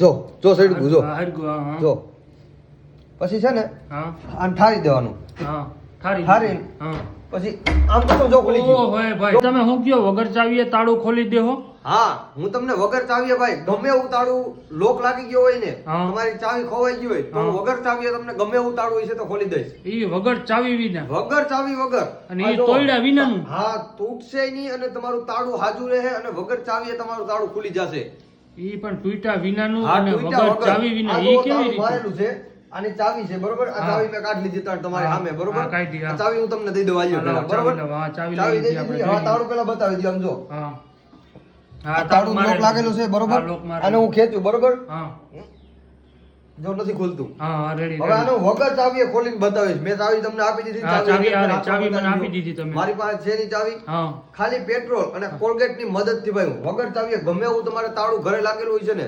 જો જો સાઈડ જો. હા, હરગું, હા, હા. જો. પછી છે ને આમ ઠારી દેવાનું. હા ઠારી. પછી આમ તો જો ખોલી ઓ હોય ભાઈ તમે શું કયો વગર ચાવીએ તાળું ખોલી દેહો? હા હું તમને વગર ચાવીએ ભાઈ ગમે એવું તાળું લોક લાગી ગયો હોય ને. તમારી ચાવી ખોવાઈ ગઈ હોય તો. વગર ચાવીએ તમને ગમે એવું તાળું હોય છે તો ખોલી દઈશ. ઈ વગર ચાવી વિના. વગર ચાવી વગર. અને ઈ તોડ્યા વિનાનું. હા તૂટશે નહીં અને તમારું તાળું હાજુ રહે અને વગર ચાવીએ તમારું તાળું ખુલી જશે. ઈ પણ તૂટ્યા વિનાનું હા, અને વગર ચાવી વિના. ઈ કેવી રીતે? મારેલું છે. આની ચાવી છે બરોબર? આ ચાવી મેં કાઢ લીધી તાર તમારી સામે બરોબર? હા, હા. આ ચાવી હું તમને દઈ દઉં આલ્યો હા, બરોબર? ચાવી હા, લઈ લીધી આપણે, હા તાળું પેલા બતાવી દો સમજો જો. હા. તાળું લોક લાગેલું છે બરોબર? હા. અને હું ખેંચું બરોબર? હા. જો નથી ખોલતું હા રેડી હવે આનો વગર ચાવીએ ખોલીને બતાવીશ મેં ચાવી તમને આપી દીધી ચાવી ચાવી મને આપી દીધી. તમે. મારી પાસે છે ની ચાવી હા ખાલી પેટ્રોલ અને કોલગેટની મદદથી ભાઈ વગર ચાવીએ ગમે એવું તમારે તાળું ઘરે લાગેલું હોય છે ને.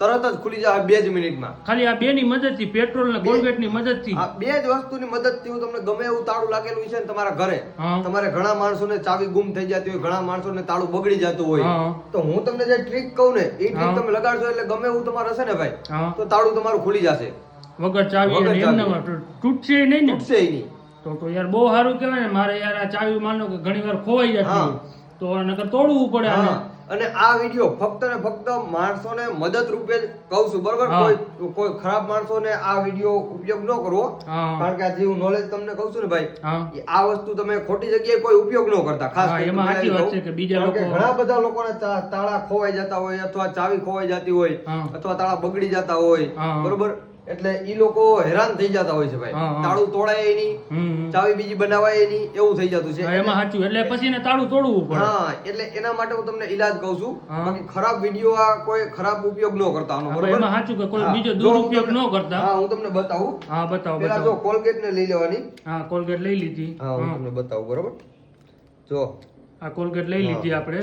તરત જ ખુલી જાય બે જ મિનિટમાં. ખાલી આ બે ની મદદથી પેટ્રોલ ને કોલગેટની મદદથી આ બે જ વસ્તુની મદદથી હું તમને ગમે એવું તાળું લાગેલું છે ને તમારા ઘરે તમારે ઘણા માણસોને ચાવી ગુમ થઈ જતી હોય ઘણા માણસોને તાળું બગડી જતું હોય તો હું તમને જે ટ્રીક કહું ને એ ટ્રીક તમે લગાડશો એટલે ગમે એવું તમારે હશે ને ભાઈ તો તાળું તમારું ખુલી જશે. વગર ચાવી તૂટશે નહીં ને. તૂટશે નહીં. તો તો યાર બહુ સારું કહેવાય ને મારે યાર આ ચાવી માનો કે ઘણી વાર ખોવાઈ જતી. તો નકર તોડવું પડે આને. અને આ વીડિયો ફક્ત ને ફક્ત માણસોને મદદ રૂપે કહું છું બરોબર? કોઈ કોઈ ખરાબ માણસોને આ વીડિયો ઉપયોગ ન કરવો. કારણ કે આજે જે હું નોલેજ તમને કહું છું ને ભાઈ આ વસ્તુ તમે ખોટી જગ્યાએ કોઈ ઉપયોગ ન કરતા ખાસ ઘણા બધા લોકોને તાળા ખોવાઈ જતા હોય અથવા ચાવી ખોવાઈ જતી હોય અથવા તાળા બગડી જતા હોય બરોબર? એટલે ઈ લોકો હેરાન થઈ જતા હોય છે ભાઈ. તાળું તોડાય નહીં ચાવી બીજી બનાવાય નહીં એવું થઈ જતું છે. એમાં સાચું. એટલે પછી એને તાળું તોડવું પડે. હા એટલે એના માટે હું તમને ઈલાજ કહું છું. બાકી ખરાબ વીડિયો આ કોઈ ખરાબ ઉપયોગ ન કરતા આનો બરોબર? એમાં સાચું કે કોઈ બીજો દુરુપયોગ ન કરતા. હા હું તમને બતાવું. હા બતાવો પેલા જો કોલગેટ ને લઈ લેવાની. હા કોલગેટ લઈ લીધી. હા હું તમને બતાવું બરોબર? જો. આ કોલગેટ લઈ લીધી આપણે.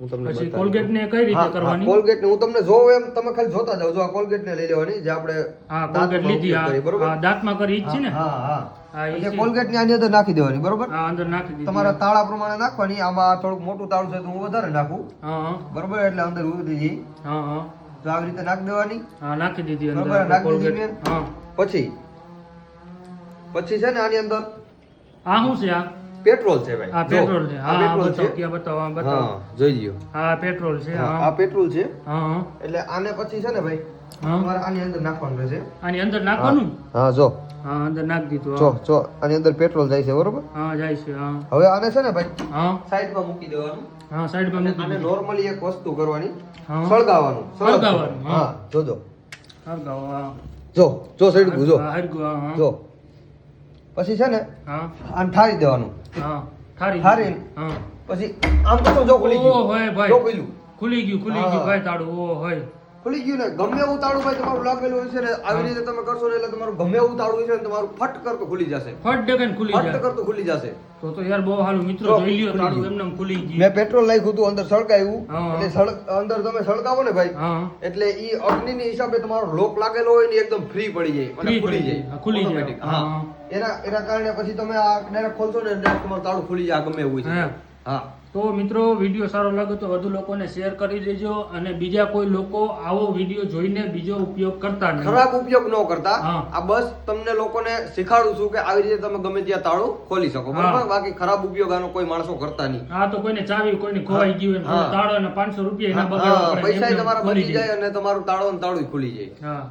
હું તમને પછી કોલગેટ ને કઈ રીતે હા, હા, કરવાની? કોલગેટ ને હું તમને જોઉં એમ તમે ખાલી જોતા જાવ જો આ કોલગેટ ને લઈ લેવાની જે આપણે હા કોલગેટ લીધી ઉપયોગ બરોબર? હા. હા, દાંતમાં કરી ઈ છે ને? હા હા હા, ઈ કોલગેટની આની અંદર નાખી દેવાની બરોબર? હા અંદર નાખી દીધી તમારા તાળા પ્રમાણે નાખવાની આમાં થોડુંક મોટું તાળું છે તો હું વધારે નાખું. હા હા. બરોબર? એટલે અંદર ઉડી જઈ હા હા. તો આવી રીતે નાખી દેવાની. હા નાખી દીધી અંદર બરોબર? નાખી દીધી હા. પછી? પછી છે ને આની અંદર? આ શું છે આ? પેટ્રોલ છે ભાઈ. આ પેટ્રોલ છે. આ હા બતાવો છે? બતાવો બતાવો. જોઈ લ્યો. હા પેટ્રોલ છે આ પેટ્રોલ છે? હા એટલે આને પછી છે ને ભાઈ તમારે આની અંદર નાખવાનું રહેશે. આની અંદર નાખવાનું? હા જો. હા અંદર નાખી દીધું જો જો આની અંદર પેટ્રોલ જાય છે બરોબર? હા જાય છે હા. હવે આને છે ને ભાઈ હા. સાઈડમાં મૂકી દેવાનું. હા સાઈડમાં મૂકી આને નોર્મલી એક વસ્તુ કરવાની સળગાવવાનું. સળગાવવાનું, હા. જોજો. સળગાવવા જો જો સાઈડ જો. જો. પછી છે ને હા. આને ઠારી દેવાનું. હા ઠારી. પછી આમ તો જો ખુલી ઓ ગયું હોય ભાઈ. ખુલી ગયું ખુલી ગયું ભાઈ તાડું ઓ હોય. ખુલી ગયું ને. ગમે એવું તાળું ભાઈ તમારું લાગેલું હશે ને આવી રીતે તમે કરશો ને એટલે તમારું ગમે એવું તાળું હોય ને તમારું ફટ કરતો ખુલી જશે. ફટ ડગન ખુલી ફટ કરતો ખુલી જશે. તો તો યાર બહુ સારું મિત્રો જોઈ લ્યો તાળું. એમને ખુલી ગયું. મેં પેટ્રોલ નાખ્યું હતું અંદર સળગાવ્યું એટલે સળ- અંદર તમે સળગાવો ને ભાઈ એટલે ઈ અગ્નિની હિસાબે તમારો લોક લાગેલો હોય ને એકદમ ફ્રી પડી જાય અને ખુલી જાય. ખુલી જાય. હા. એના એના કારણે પછી તમે આ ડાયરેક્ટ ખોલશો ને ડાયરેક્ટ તમારું તાળું ખુલી જાય ગમે એવું છે. હા. તો મિત્રો વીડિયો સારો લાગે તો વધુ લોકોને શેર કરી દેજો અને બીજા કોઈ લોકો આવો વીડિયો જોઈને બીજો ઉપયોગ કરતા નહીં. ખરાબ ઉપયોગ ન કરતા. આ બસ તમને લોકોને શીખાડું છું કે આવી રીતે તમે ગમે ત્યાં તાળું ખોલી શકો. બરાબર? બાકી ખરાબ ઉપયોગ આનો કોઈ માણસો કરતા નહીં. હા તો કોઈને ચાવી કોઈને ખોવાઈ ગયું તાળો અને પાંચસો રૂપિયા પૈસા તમારા બની બચી જાય અને તમારું તાળો ને તાળું ખુલી જાય. હા.